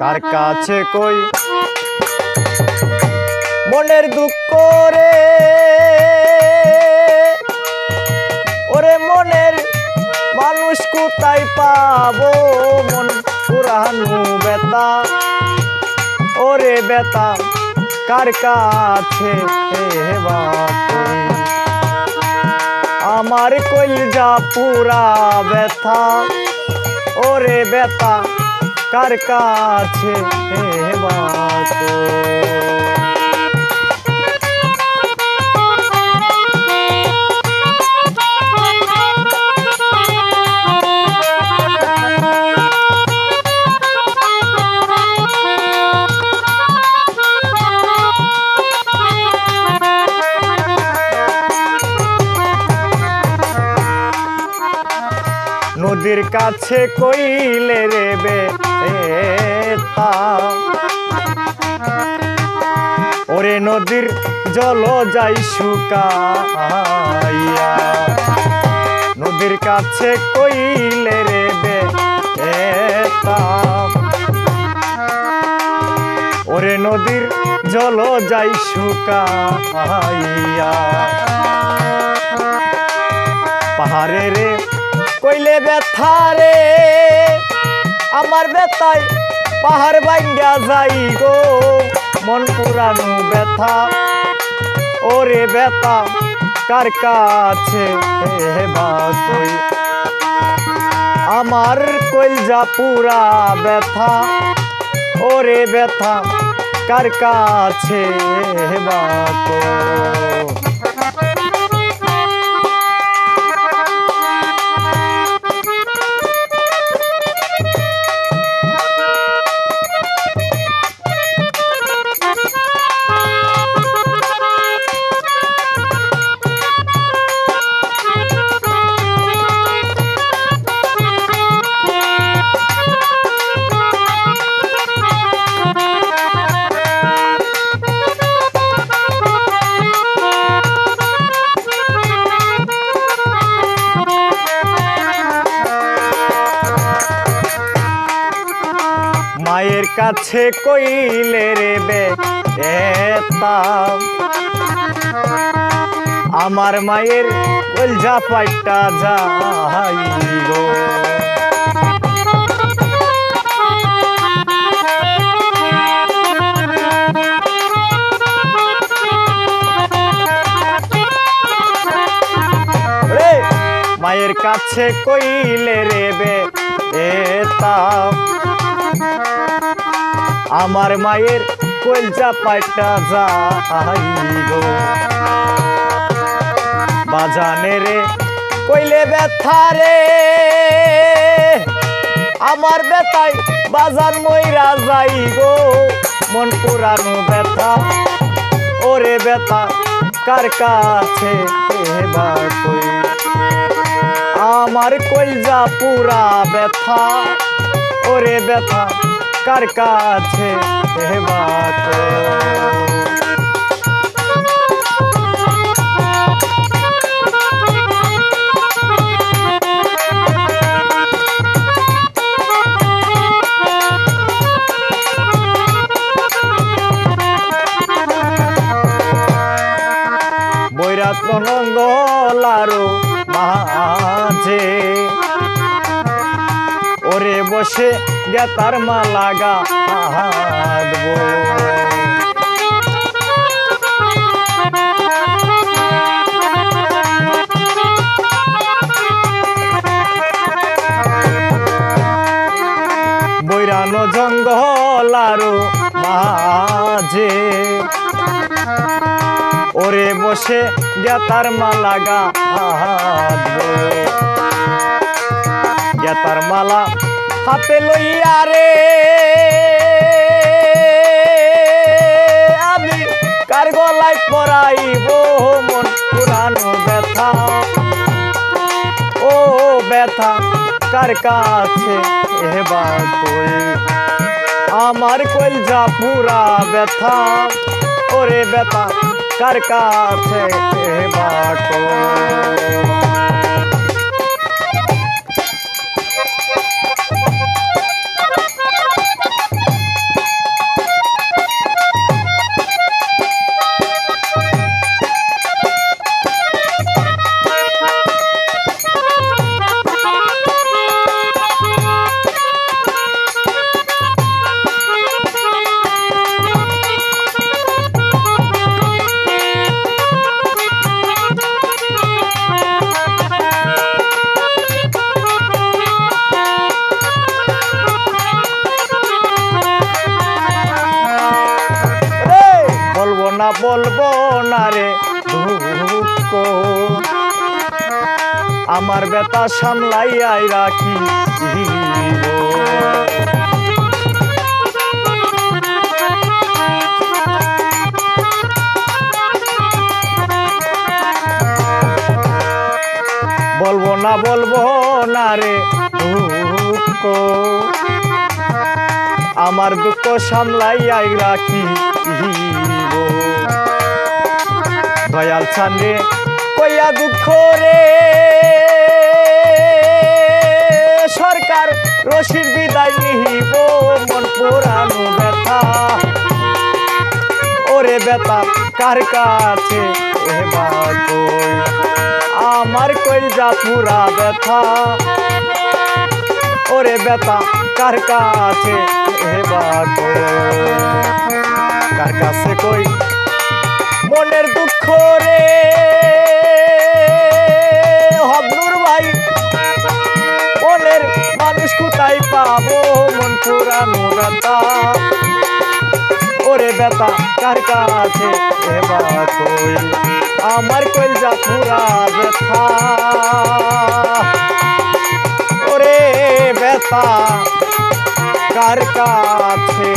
কার কাছে কই? মনের দুঃখ রে। ওরে মনের মানুষ কোথায় পাবো? মন পুরানু বেতা ওরে বেতা কার কাছে আমার কলজা পুরা ব্যথা। ওরে ব্যথা কার কাছে হে কাছে কইলে রে বে ওরে নদীর জল যাই শুকাইয়া। নদীর কাছে কইলে রে বে ওরে নদীর জল যাই শুকাইয়া। পাহাড়ে রে কইলে ব্যথা রে। আমার ব্যথায় পাহাড় ভাঙ্গা যাই গো। মন পুরানো ব্যথা, ওরে ব্যথা, কার কাছে হে বাকই আমার কইলজা পুরা ব্যথা, ওরে ব্যথা, কার কাছে হে কাছে কইলে রে বে আমার মায়ের কলজা পাইটা যাই মায়ের কাছে কইলে রে বে এতা আমার মায়ের কলজা পাইটা যাই গো। বাজানে রে, কইলে ব্যথা রে। আমার ব্যথায় বাজান মইরা যাই গো। মন পুরানো ব্যথা, ওরে ব্যথা, কার কাছে আমার কলজা পুরা ব্যথা, ওরে ব্যথা কার কাছে বৈরাত মাঝে। ওরে বসে গেতার মালা গা হাঁটবো বৈরানো জঙ্গল আরও মাঝে। ওরে বসে গেতার মালা গা গেতার মালা হাতে লইয়া রে, আমি কার গলায় পরাইব মন পুরানো ব্যথা? ও ব্যথা, কার কাছে এবা কই আমার কলজা পুরা ব্যথা? ওরে ব্যথা, কার কাছে এবা বলব না রে আমার বেতা সামলাইয়াই রাখি বলব না বলব না রে আমার দুঃখ সামলাইয়াই রাখি দয়াল ছান্দে কইয়া দুঃখ রে। সরকার রশির বিদায় নিহিব, মন পুরানো ব্যথা। ওরে ব্যথা কার কাছে আমার কই? যা পুরা ব্যথা। ব্যথা কার কাছে কই কার কাছে কই? মনের দুঃখ রে। হবনুর ভাই মনের মানুষ কোথায় পাবো? মন পুরানো ব্যথা ওরে ব্যথা কার কাছে কই? আমার কই যা পুরা ব্যথা। কার কাছে